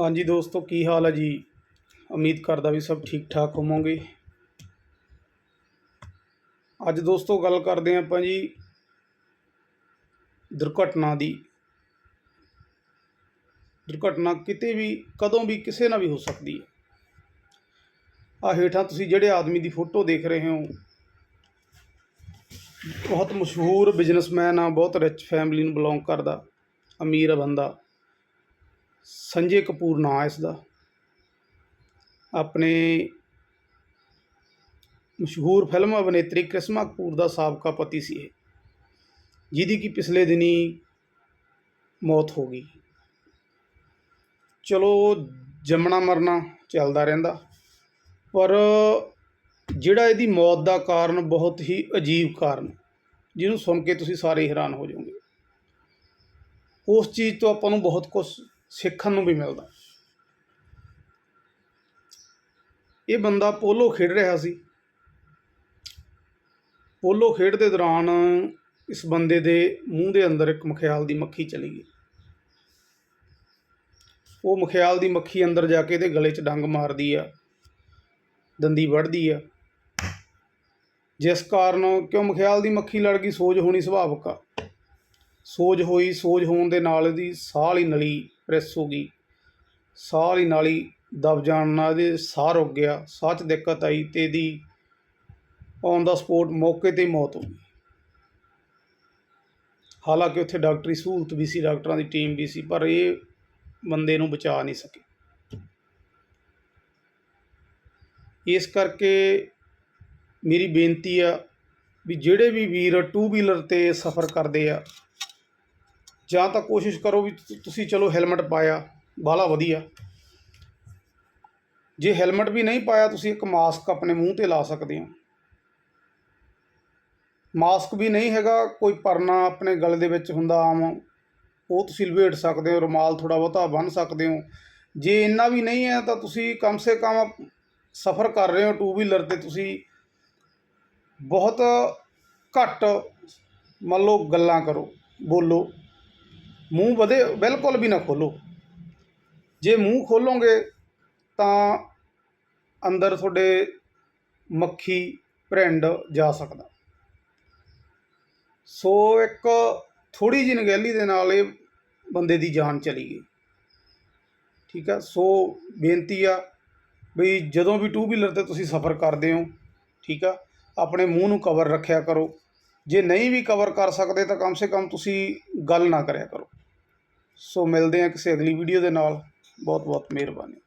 ਹਾਂਜੀ ਦੋਸਤੋ, ਕੀ ਹਾਲ ਹੈ ਜੀ? ਉਮੀਦ ਕਰਦਾ ਵੀ ਸਭ ਠੀਕ ਠਾਕ ਹੋਵੋਗੇ। ਅੱਜ ਦੋਸਤੋ, ਗੱਲ ਕਰਦੇ ਹਾਂ ਆਪਾਂ ਜੀ ਦੁਰਘਟਨਾ ਦੀ। ਦੁਰਘਟਨਾ ਕਿਤੇ ਵੀ, ਕਦੋਂ ਵੀ ਕਿਸੇ ਨਾਲ ਵੀ ਹੋ ਸਕਦੀ ਹੈ। ਆ ਹੇਠਾਂ ਤੁਸੀਂ ਜਿਹੜੇ ਆਦਮੀ ਦੀ ਫੋਟੋ ਦੇਖ ਰਹੇ ਹੋ, ਬਹੁਤ ਮਸ਼ਹੂਰ ਬਿਜ਼ਨਸਮੈਨ ਆ, ਬਹੁਤ ਰਿਚ ਫੈਮਿਲੀ ਨੂੰ ਬਿਲੋਂਗ ਕਰਦਾ, ਅਮੀਰ ਬੰਦਾ। ਸੰਜੇ ਕਪੂਰ ਨਾਂ ਹੈ ਇਸ ਦਾ ਆਪਣੇ ਮਸ਼ਹੂਰ ਫਿਲਮ ਅਭਿਨੇਤਰੀ ਕ੍ਰਿਸ਼ਮਾ ਕਪੂਰ ਦਾ ਸਾਬਕਾ ਪਤੀ ਸੀ ਇਹ, ਜਿਹਦੀ ਕਿ ਪਿਛਲੇ ਦਿਨੀ ਮੌਤ ਹੋ ਗਈ। ਚਲੋ, ਜੰਮਣਾ ਮਰਨਾ ਚੱਲਦਾ ਰਹਿੰਦਾ, ਪਰ ਜਿਹੜਾ ਇਹਦੀ ਮੌਤ ਦਾ ਕਾਰਨ ਬਹੁਤ ਹੀ ਅਜੀਬ ਕਾਰਨ, ਜਿਹਨੂੰ ਸੁਣ ਕੇ ਤੁਸੀਂ ਸਾਰੇ ਹੈਰਾਨ ਹੋ ਜਾਓਗੇ। ਉਸ ਚੀਜ਼ ਤੋਂ ਆਪਾਂ ਨੂੰ ਬਹੁਤ ਕੁਝ ਸਿੱਖਣ ਨੂੰ ਵੀ ਮਿਲਦਾ। ਇਹ ਬੰਦਾ ਪੋਲੋ ਖੇਡ ਰਿਹਾ ਸੀ। ਪੋਲੋ ਖੇਡ ਦੇ ਦੌਰਾਨ ਇਸ ਬੰਦੇ ਦੇ ਮੂੰਹ ਦੇ ਅੰਦਰ ਇੱਕ ਮਖਿਆਲ ਦੀ ਮੱਖੀ ਚਲੀ ਗਈ। ਉਹ ਮਖਿਆਲ ਦੀ ਮੱਖੀ ਅੰਦਰ ਜਾ ਕੇ ਇਹਦੇ ਗਲੇ 'ਚ ਡੰਗ ਮਾਰਦੀ ਆ, ਦੰਦੀ ਵੱਢਦੀ ਆ। ਜਿਸ ਕਾਰਨ ਕਿਉਂ ਮਖਿਆਲ ਦੀ ਮੱਖੀ ਲੜ ਗਈ? ਸੋਜ ਹੋਣੀ ਸੁਭਾਵਿਕ ਆ। ਸੋਜ ਹੋਈ, ਸੋਜ ਹੋਣ ਦੇ ਨਾਲ ਇਹਦੀ ਸਾਹ ਵਾਲੀ ਨਲੀ ਪ੍ਰੈਸ ਹੋ ਗਈ। ਸਾਹ ਵਾਲੀ ਨਾਲੀ ਦਬ ਜਾਣ ਨਾਲ ਇਹਦੇ ਸਾਹ ਰੁਕ ਗਿਆ। ਸਾਹ 'ਚ ਦਿੱਕਤ ਆਈ ਤੇ ਇਹਦੀ ਔਨ ਦਾ ਸਪੋਟ ਮੌਕੇ ਤੇ ਮੌਤ ਹੋ ਗਈ। ਹਾਲਾਂਕਿ ਉੱਥੇ ਡਾਕਟਰੀ ਸਹੂਲਤ ਵੀ ਸੀ, ਡਾਕਟਰਾਂ ਦੀ ਟੀਮ ਵੀ ਸੀ, ਪਰ ਇਹ ਬੰਦੇ ਨੂੰ ਬਚਾ ਨਹੀਂ ਸਕੇ। ਇਸ ਕਰਕੇ ਮੇਰੀ ਬੇਨਤੀ ਆ ਵੀ ਜਿਹੜੇ ਵੀ ਵੀਰ ਟੂ ਵੀਲਰ ਤੇ ਸਫ਼ਰ ਕਰਦੇ ਆ ਜਾਂ ਤਾਂ ਕੋਸ਼ਿਸ਼ ਕਰੋ ਵੀ ਤੁਸੀਂ ਚਲੋ ਹੈਲਮਟ ਪਾਇਆ, ਬਾਹਲਾ ਵਧੀਆ। ਜੇ ਹੈਲਮਟ ਵੀ ਨਹੀਂ ਪਾਇਆ, ਤੁਸੀਂ ਇੱਕ ਮਾਸਕ ਆਪਣੇ ਮੂੰਹ ਤੇ ਲਾ ਸਕਦੇ ਹੋ। ਮਾਸਕ ਵੀ ਨਹੀਂ ਹੈਗਾ, ਕੋਈ ਪਰਨਾ ਆਪਣੇ ਗਲੇ ਦੇ ਵਿੱਚ ਹੁੰਦਾ ਆਮ, ਉਹ ਤੁਸੀਂ ਲਵੇਟ ਸਕਦੇ ਹੋ, ਰੁਮਾਲ ਥੋੜਾ ਬਹੁਤਾ ਬੰਨ੍ਹ ਸਕਦੇ ਹੋ। ਜੇ ਇੰਨਾ ਵੀ ਨਹੀਂ ਹੈ, ਤਾਂ ਤੁਸੀਂ ਕਮ ਸੇ ਕਮ ਸਫ਼ਰ ਕਰ ਰਹੇ ਹੋ ਟੂ ਵੀਲਰ ਤੇ, ਤੁਸੀਂ ਬਹੁਤ ਘੱਟ ਮੰਨ ਲਓ ਗੱਲਾਂ ਕਰੋ, ਬੋਲੋ। ਮੂੰਹ ਵਧੇ, ਬਿਲਕੁਲ ਵੀ ਨਾ ਖੋਲੋ। ਜੇ ਮੂੰਹ ਖੋਲੋਗੇ ਤਾਂ ਅੰਦਰ ਤੁਹਾਡੇ ਮੱਖੀ ਭਰਿੰਡ ਜਾ ਸਕਦਾ। ਸੋ ਇੱਕ ਥੋੜੀ ਜਿਹੀ ਨਗਹਿਲੀ ਦੇ ਨਾਲ ਇਹ ਬੰਦੇ ਦੀ ਜਾਨ ਚਲੀ ਗਈ। ਠੀਕ ਆ? ਸੋ ਬੇਨਤੀ ਆ ਵੀ ਜਦੋਂ ਵੀ ਟੂ ਵੀਲਰ ਤੇ ਤੁਸੀਂ ਸਫ਼ਰ ਕਰਦੇ ਹੋ, ਠੀਕ ਆ? ਆਪਣੇ ਮੂੰਹ ਨੂੰ ਕਵਰ ਰੱਖਿਆ ਕਰੋ। ਜੇ ਨਹੀਂ ਵੀ ਕਵਰ ਕਰ ਸਕਦੇ ਤਾਂ ਕਮ ਸੇ ਕਮ ਤੁਸੀਂ ਗੱਲ ਨਾ ਕਰਿਆ ਕਰੋ। ਸੋ ਮਿਲਦੇ ਹਾਂ ਕਿਸੇ ਅਗਲੀ ਵੀਡੀਓ ਦੇ ਨਾਲ। ਬਹੁਤ ਬਹੁਤ ਮਿਹਰਬਾਨੀ।